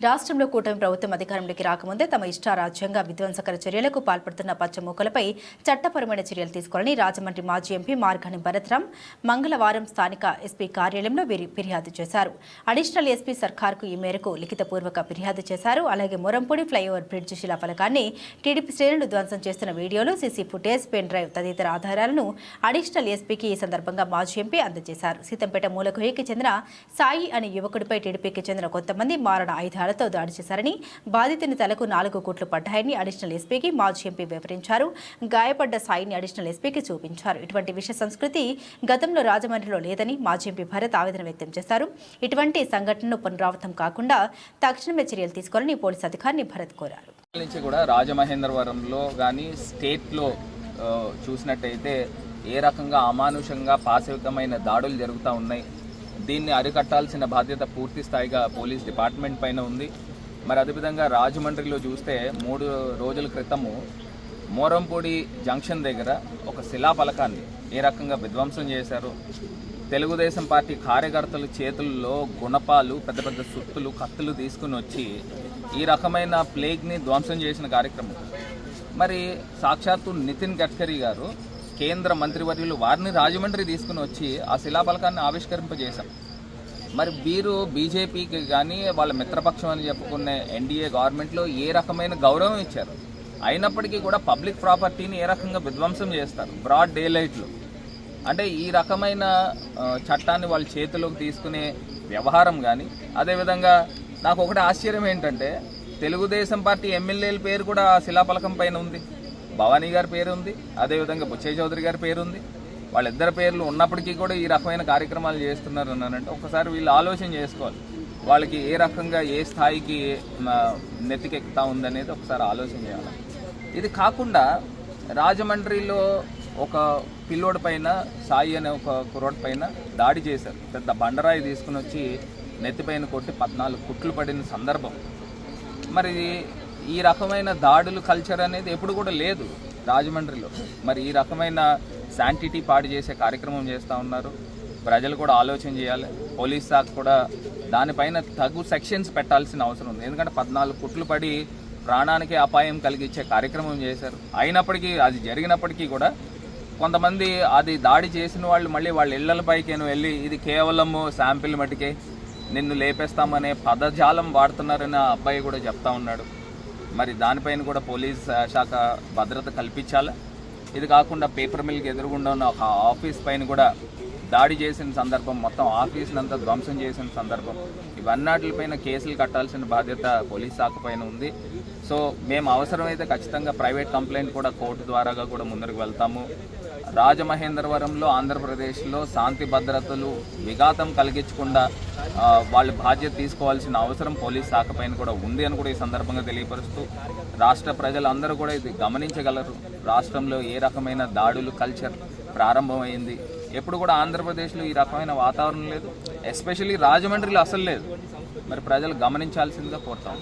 రాష్ట్రంలో కూటమి ప్రభుత్వం అధికారంలోకి రాకముందే తమ ఇష్టారాజ్యంగా విధ్వంసకర చర్యలకు పాల్పడుతున్న పచ్చమూకలపై చట్టపరమైన చర్యలు తీసుకోవాలని రాజమండ్రి మాజీ ఎంపీ మార్గాని భరత్రాం మంగళవారం స్థానిక ఎస్పీ కార్యాలయంలో వీరి ఫిర్యాదు చేశారు. అడిషనల్ ఎస్పీ సర్కార్కు ఈ మేరకు లిఖితపూర్వక ఫిర్యాదు చేశారు. అలాగే మొరంపూడి ఫ్లైఓవర్ బ్రిడ్జ్ శిలాఫలకాన్ని టీడీపీ శ్రేణులు ధ్వంసం చేస్తున్న వీడియోలు సీసీ ఫుటేజ్ పెన్ డ్రైవ్ తదితర ఆధారాలను అడిషనల్ ఎస్పీకి ఈ సందర్భంగా మాజీ ఎంపీ అందజేశారు. సీతంపేట మూలకుహికి చెందిన సాయి అనే యువకుడిపై టీడీపీకి చెందిన కొంతమంది మారణ ఆయుధాలతో దాడి చేశారని బాధితుని తలకు నాలుగు కోట్లు పడ్డాయని అడిషనల్ ఎస్పీకి మాజీ ఎంపీ వివరించారు. గాయపడ్డ సాయిని అడిషనల్ ఎస్పీకి చూపించారు. ఇటువంటి విష సంస్కృతి గతంలో రాజమండ్రిలో లేదని మాజీ ఎంపీ భరత్ ఆవేదన వ్యక్తం చేశారు. ఇటువంటి సంఘటనను పునరావృతం కాకుండా తక్షణమే చర్యలు తీసుకోవాలని పోలీసు అధికారిని భరత్ కోరారు. నుంచి కూడా రాజమహేంద్రవరంలో కానీ స్టేట్లో చూసినట్టయితే ఏ రకంగా అమానుషంగా పాశవికమైన దాడులు జరుగుతూ ఉన్నాయి దీన్ని అరికట్టాల్సిన బాధ్యత పూర్తి స్థాయిగా పోలీస్ డిపార్ట్మెంట్ పైన ఉంది. మరి అదేవిధంగా రాజమండ్రిలో చూస్తే మూడు రోజుల క్రితము మోరంపూడి జంక్షన్ దగ్గర ఒక శిలా పలకాన్ని ఏ రకంగా విధ్వంసం చేశారు? తెలుగుదేశం పార్టీ కార్యకర్తల చేతుల్లో గుణపాలు పెద్ద పెద్ద సుత్తులు కత్తులు తీసుకుని వచ్చి ఈ రకమైన ప్లేగ్ని ధ్వంసం చేసిన కార్యక్రమం. మరి సాక్షాత్తు నితిన్ గడ్కరీ గారు కేంద్ర మంత్రివర్యులు వారిని రాజమండ్రి తీసుకుని వచ్చి ఆ శిలాఫలకాన్ని ఆవిష్కరింపజేశాం. మరి వీరు బీజేపీకి కానీ వాళ్ళ మిత్రపక్షం అని చెప్పుకునే ఎన్డీఏ గవర్నమెంట్లో ఏ రకమైన గౌరవం ఇచ్చారు? అయినప్పటికీ కూడా పబ్లిక్ ప్రాపర్టీని ఏ రకంగా విధ్వంసం చేస్తారు? బ్రాడ్ డేలైట్లు. అంటే ఈ రకమైన చట్టాన్ని వాళ్ళ చేతిలోకి తీసుకునే వ్యవహారం కానీ అదేవిధంగా నాకు ఒకటి ఆశ్చర్యం ఏంటంటే తెలుగుదేశం పార్టీ ఎమ్మెల్యేల పేరు కూడా ఆ శిలాఫలకం పైన ఉంది. భవానీ గారి పేరు ఉంది అదేవిధంగా బుచ్చయ్య చౌదరి గారి పేరు ఉంది వాళ్ళిద్దరి పేర్లు ఉన్నప్పటికీ కూడా ఈ రకమైన కార్యక్రమాలు చేస్తున్నారు అన్నారంటే ఒకసారి వీళ్ళు ఆలోచన చేసుకోవాలి. వాళ్ళకి ఏ రకంగా ఏ స్థాయికి నెత్తికెక్కుతా ఉందనేది ఒకసారి ఆలోచన చేయాలి. ఇది కాకుండా రాజమండ్రిలో ఒక పిల్లోడి పైన సాయి అనే ఒక కుర్రోడి పైన దాడి చేశారు. పెద్ద బండరాయి తీసుకుని వచ్చి నెత్తిపైన కొట్టి పద్నాలుగు కుట్లు పడిన సందర్భం. మరి ఈ రకమైన దాడులు కల్చర్ అనేది ఎప్పుడు కూడా లేదు రాజమండ్రిలో. మరి ఈ రకమైన శాంటిటీ పాడు చేసే కార్యక్రమం చేస్తూ ఉన్నారు. ప్రజలు కూడా ఆలోచన చేయాలి. పోలీస్ శాఖ కూడా దానిపైన తగు సెక్షన్స్ పెట్టాల్సిన అవసరం ఉంది. ఎందుకంటే పద్నాలుగు కుట్లు పడి ప్రాణానికి అపాయం కలిగించే కార్యక్రమం చేశారు. అయినప్పటికీ అది జరిగినప్పటికీ కూడా కొంతమంది అది దాడి చేసిన వాళ్ళు మళ్ళీ వాళ్ళ ఇళ్ళపైకి వెళ్ళి ఇది కేవలము శాంపిల్ మటుకే నిన్ను లేపేస్తామనే పదజాలం వాడుతున్నారని అబ్బాయి కూడా చెప్తా ఉన్నాడు. మరి దానిపైన కూడా పోలీస్ శాఖ భద్రత కల్పించాలి. ఇది కాకుండా పేపర్ మిల్కి ఎదురుగుండా ఉన్న ఒక ఆఫీస్ పైన కూడా దాడి చేసిన సందర్భం మొత్తం ఆఫీస్ని అంతా ధ్వంసం చేసిన సందర్భం. ఇవన్నిటిపైన కేసులు కట్టాల్సిన బాధ్యత పోలీస్ శాఖ పైన ఉంది. సో మేము అవసరమైతే ఖచ్చితంగా ప్రైవేట్ కంప్లైంట్ కూడా కోర్టు ద్వారాగా కూడా ముందరకు వెళ్తాము. రాజమహేంద్రవరంలో ఆంధ్రప్రదేశ్లో శాంతి భద్రతలు విఘాతం కలిగించకుండా వాళ్ళు బాధ్యత తీసుకోవాల్సిన అవసరం పోలీస్ శాఖ పైన కూడా ఉంది అని కూడా ఈ సందర్భంగా తెలియపరుస్తూ రాష్ట్ర ప్రజలందరూ కూడా ఇది గమనించగలరు. రాష్ట్రంలో ఏ రకమైన దాడులు కల్చర్ ప్రారంభమైంది. ఎప్పుడు కూడా ఆంధ్రప్రదేశ్లో ఈ రకమైన వాతావరణం లేదు. ఎస్పెషల్లీ రాజమండ్రిలో అసలు లేదు. మరి ప్రజలు గమనించాల్సిందిగా కోరుతాం.